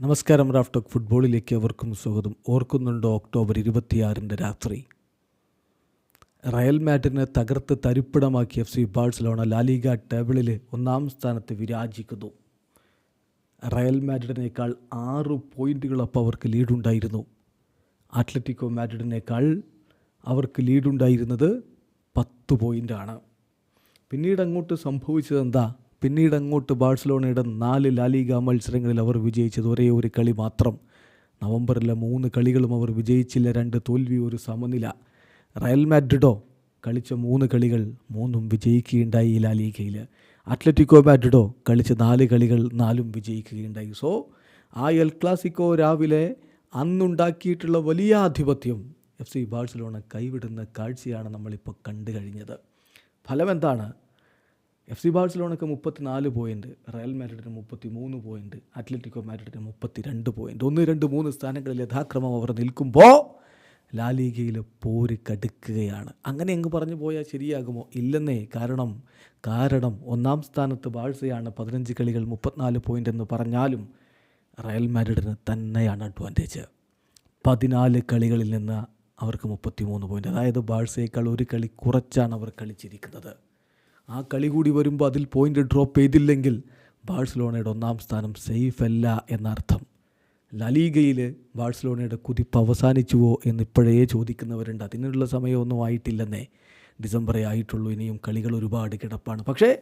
നമസ്കാരം Raf talk ഫുട്ബോളിലേക്ക് അവർക്കും സ്വാഗതം. ഓർക്കുന്നുണ്ടോ ഒക്ടോബർ ഇരുപത്തിയാറിന്റെ രാത്രി? റയൽ മാഡ്രിഡിനെ തകർത്ത് തരിപ്പിടമാക്കി എഫ് സി ബാഴ്സലോണ ലാലിഗ ടേബിളിൽ ഒന്നാം സ്ഥാനത്ത് വിരാജിക്കുന്നു. റയൽ മാഡ്രിഡിനേക്കാൾ ആറ് പോയിന്റുകളപ്പോൾ അവർക്ക് ലീഡുണ്ടായിരുന്നു. അത്ലറ്റിക്കോ മാഡ്രിഡിനേക്കാൾ അവർക്ക് ലീഡുണ്ടായിരുന്നത് പത്ത് പോയിന്റാണ് പിന്നീട് അങ്ങോട്ട് സംഭവിച്ചത് എന്താ പിന്നീട് അങ്ങോട്ട് ബാഴ്സലോണയുടെ നാല് ലാലിഗ മത്സരങ്ങളിൽ അവർ വിജയിച്ചത് ഒരേ ഒരു കളി മാത്രം. നവംബറിലെ മൂന്ന് കളികളും അവർ വിജയിച്ചില്ല രണ്ട് തോൽവി ഒരു സമനില. റയൽ മാഡ്രിഡോ കളിച്ച മൂന്ന് കളികൾ മൂന്നും വിജയിക്കുകയുണ്ടായി ഈ ലാലിഗയിൽ അത്ലറ്റിക്കോ മാഡ്രിഡോ കളിച്ച നാല് കളികൾ നാലും വിജയിക്കുകയുണ്ടായി. സോ ആ എൽ ക്ലാസിക്കോ രാവിലെ അന്നുണ്ടാക്കിയിട്ടുള്ള വലിയ ആധിപത്യം എഫ് സി ബാഴ്സലോണ കൈവിടുന്ന കാഴ്ചയാണ് നമ്മളിപ്പോൾ കണ്ടു കഴിഞ്ഞത്. ഫലം എന്താണ് എഫ് സി ബാഴ്സലോണക്ക് മുപ്പത്തിനാല് പോയിന്റ് റയൽ മാഡ്രിഡിന് മുപ്പത്തി മൂന്ന് പോയിന്റ് അത്ലറ്റിക്കോ മാഡ്രിഡിന് മുപ്പത്തി രണ്ട് പോയിന്റ് ഒന്ന് രണ്ട് മൂന്ന് സ്ഥാനങ്ങളിൽ യഥാക്രമം അവർ നിൽക്കുമ്പോൾ ലാലീഗയിൽ പോര് കടുക്കുകയാണ്. അങ്ങനെ അങ്ങ് പറഞ്ഞു പോയാൽ ശരിയാകുമോ? ഇല്ലെന്നേ. കാരണം കാരണം ഒന്നാം സ്ഥാനത്ത് ബാഴ്സയാണ് പതിനഞ്ച് കളികൾ മുപ്പത്തിനാല് പോയിന്റ് എന്ന് പറഞ്ഞാലും റയൽ മാഡ്രിഡിന് തന്നെയാണ് അഡ്വാന്റേജ് പതിനാല് കളികളിൽ നിന്ന് അവർക്ക് മുപ്പത്തി മൂന്ന് പോയിന്റ് അതായത് ബാഴ്സയേക്കാൾ ഒരു കളി കുറച്ചാണ് അവർ കളിച്ചിരിക്കുന്നത്. ആ കളി കൂടി വരുമ്പോൾ അതിൽ പോയിന്റ് ഡ്രോപ്പ് ചെയ്തില്ലെങ്കിൽ ബാഴ്സലോണയുടെ ഒന്നാം സ്ഥാനം സേഫ് അല്ല എന്നർത്ഥം. ലലീഗയിൽ ബാഴ്സലോണയുടെ കുതിപ്പ് അവസാനിച്ചുവോ എന്ന് ഇപ്പോഴേ ചോദിക്കുന്നവരുണ്ട്. അതിനുള്ള സമയമൊന്നും ആയിട്ടില്ലെന്നേ ഡിസംബറേ ആയിട്ടുള്ളൂ. ഇനിയും കളികൾ ഒരുപാട് കിടപ്പാണ്. പക്ഷേ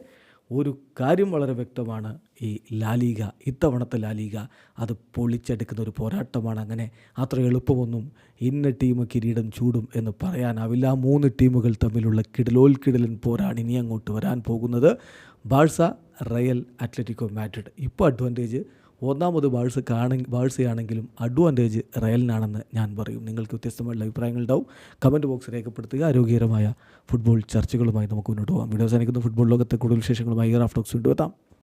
ഒരു കാര്യം വളരെ വ്യക്തമാണ്. ഈ ലാലിക ഇത്തവണത്തെ ലാലിക അത് പൊളിച്ചെടുക്കുന്ന ഒരു പോരാട്ടമാണ്. അങ്ങനെ അത്ര എളുപ്പമൊന്നും ഇന്ന ടീം കിരീടം ചൂടും എന്ന് പറയാനാവില്ല. മൂന്ന് ടീമുകൾ തമ്മിലുള്ള കിടലോൽക്കിടലൻ പോരാണ് ഇനി അങ്ങോട്ട് വരാൻ പോകുന്നത്. Barca Real Atletico Madrid. ഇപ്പോൾ അഡ്വാന്റേജ് ഒന്നാമത് ബാഴ്സ് കാണെ ബാഴ്സയാണെങ്കിലും അഡ്വാന്റേജ് റയലിനാണെന്ന് ഞാൻ പറയും. നിങ്ങൾക്ക് വ്യത്യസ്തമായുള്ള അഭിപ്രായങ്ങളുണ്ടാവും. കമന്റ് ബോക്സ് രേഖപ്പെടുത്തുക. ആരോഗ്യകരമായ ഫുട്ബോൾ ചർച്ചകളുമായി നമുക്ക് മുന്നോട്ട് പോകാം. വീഡിയോ അവസാനിക്കുന്ന. ഫുട്ബോൾ ലോകത്തെ കൂടുതൽ വിശേഷങ്ങളുമായി റാഫ്റ്റോക്സ് കൊണ്ടുവെത്താം